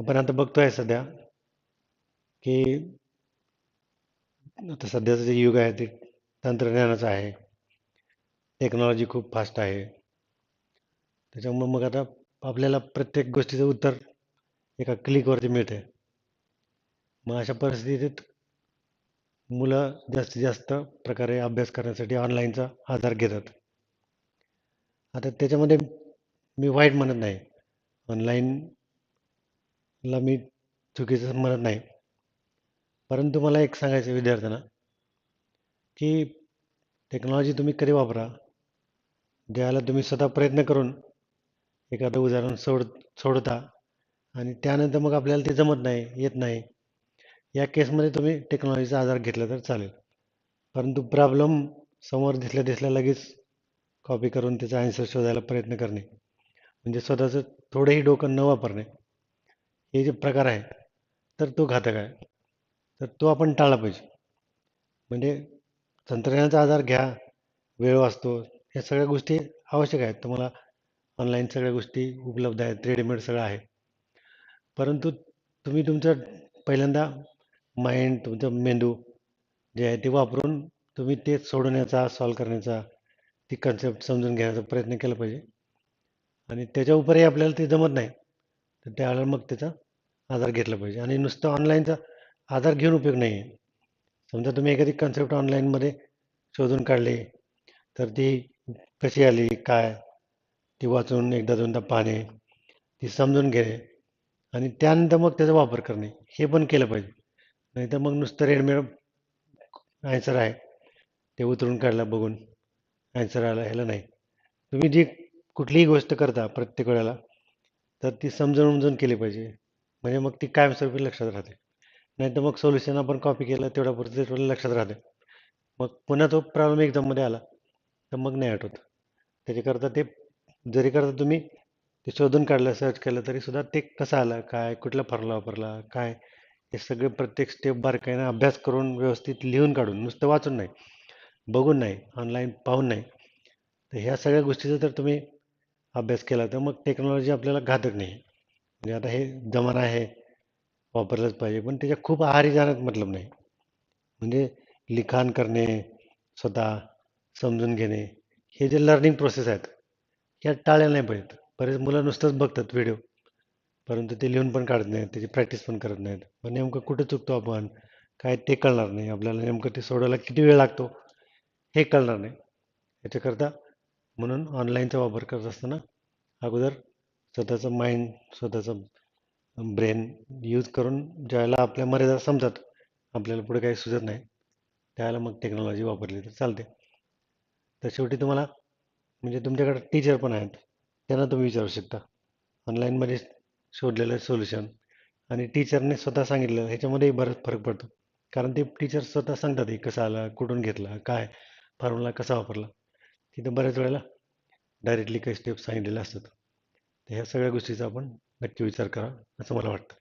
आपण आता बघतोय सध्या की आता सध्याचं जे युग आहे ते तंत्रज्ञानाचं आहे. टेक्नॉलॉजी खूप फास्ट आहे. त्याच्यामुळं मग आता आपल्याला प्रत्येक गोष्टीचं उत्तर एका क्लिकवरती मिळते. मग अशा परिस्थितीत मुलं जास्तीत जास्त प्रकारे अभ्यास करण्यासाठी ऑनलाईनचा आधार घेतात. आता त्याच्यामध्ये मी वाईट म्हणत नाही. ऑनलाईन ला मी चुकीचं म्हणत नाही. परंतु मला एक सांगायचं विद्यार्थ्यांना की टेक्नॉलॉजी तुम्ही कधी वापरा? द्यायला तुम्ही स्वतः प्रयत्न करून एखादं उदाहरण सोड सोडता आणि त्यानंतर मग आपल्याला ते जमत नाही येत नाही. या केसमध्ये तुम्ही टेक्नॉलॉजीचा आधार घेतला तर चालेल. परंतु प्रॉब्लेम समोर दिसल्या दिसल्या लगेच कॉपी करून त्याचा आन्सर शोधायला प्रयत्न करणे. म्हणजे स्वतःचं थोडंही डोकं न वापरणे. हे जे प्रकार आहे तर तो घातक आहे. तर तो आपण टाळला पाहिजे. म्हणजे तंत्रज्ञानाचा आधार घ्या वेळ वाचतो या सगळ्या गोष्टी आवश्यक आहेत. तुम्हाला ऑनलाईन सगळ्या गोष्टी उपलब्ध आहेत रेडीमेड सगळं आहे. परंतु तुम्ही तुमचं पहिल्यांदा माइंड तुमचं मेंदू जे आहे ते वापरून तुम्ही ते सोडवण्याचा सॉल्व करण्याचा ती कन्सेप्ट समजून घेण्याचा प्रयत्न केला पाहिजे. आणि त्याच्या उपरही आपल्याला ते जमत नाही. तर त्यावेळेला मग त्याचा आधार घेतला पाहिजे. आणि नुसतं ऑनलाईनचा आधार घेऊन उपयोग नाही आहे समजा तुम्ही एखादी कन्सेप्ट ऑनलाईनमध्ये शोधून काढली तर ती कशी आली काय? ती वाचून एकदा दोनदा पाहणे ती समजून घेणे आणि त्यानंतर मग त्याचा वापर करणे. हे पण केलं पाहिजे. नाहीतर मग नुसतं रेडमेड आन्सर आहे. ते उतरून काढला बघून. आन्सर आला ह्याला नाही. तुम्ही जी कुठलीही गोष्ट करता प्रत्येक वेळेला तर ती समजून उमजून केली पाहिजे. म्हणजे मग ती कायमस्वरूपी लक्षात राहते. नाही तर मग सोल्युशन आपण कॉपी केलं तेवढ्यापुरतं ते थोडं लक्षात राहते. मग पुन्हा तो प्रॉब्लेम एक्झाममध्ये आला तर मग नाही आठवत. त्याच्याकरता ते जरी करता तुम्ही ते शोधून काढलं सर्च केलं तरी सुद्धा ते कसं आलं काय कुठला फॉर्मुला वापरला काय हे सगळे प्रत्येक स्टेप बारकाईनं अभ्यास करून व्यवस्थित लिहून काढून नुसतं वाचून नाही बघून नाही ऑनलाईन पाहून नाही. तर ह्या सगळ्या गोष्टीचं जर तुम्ही अभ्यास केला तर मग टेक्नॉलॉजी आपल्याला घातक नाही. म्हणजे आता हे जमाना आहे वापरलंच पाहिजे पण त्याच्या खूप आहारी जाण्यात मतलब नाही. म्हणजे लिखाण करणे स्वतः समजून घेणे हे जे लर्निंग प्रोसेस आहेत ह्या टाळायला नाही पाहिजेत. बरेच मुलं नुसतंच बघतात व्हिडिओ परंतु ते लिहून पण काढत नाहीत त्याची प्रॅक्टिस पण करत नाहीत. मग नेमकं कुठं चुकतो आपण? काय ते कळणार नाही. आपल्याला नेमकं ते सोडवायला किती वेळ लागतो? हे कळणार नाही. याच्याकरता म्हणून ऑनलाईनचा वापर करत असताना अगोदर स्वतःचं माइंड स्वतःचं ब्रेन यूज करून ज्यावेळेला आपल्या मर्यादा समजतात आपल्याला पुढे काही सुचत नाही त्यावेळेला मग टेक्नॉलॉजी वापरली तर चालते. तर शेवटी तुम्हाला म्हणजे तुमच्याकडे टीचर पण आहेत त्यांना तुम्ही विचारू शकता. ऑनलाईनमध्ये शोधलेलं सोल्युशन आणि टीचरने स्वतः सांगितलं ह्याच्यामध्येही बराच फरक पडतो. कारण ते टीचर स्वतः सांगतात हे कसं आलं कुठून घेतला काय फॉर्म्युला कसा वापरला. तिथं बऱ्याच वेळेला डायरेक्टली काही स्टेप्स सांगितलेल्या असतात. तर ह्या सगळ्या गोष्टीचा आपण नक्की विचार करा असं मला वाटतं.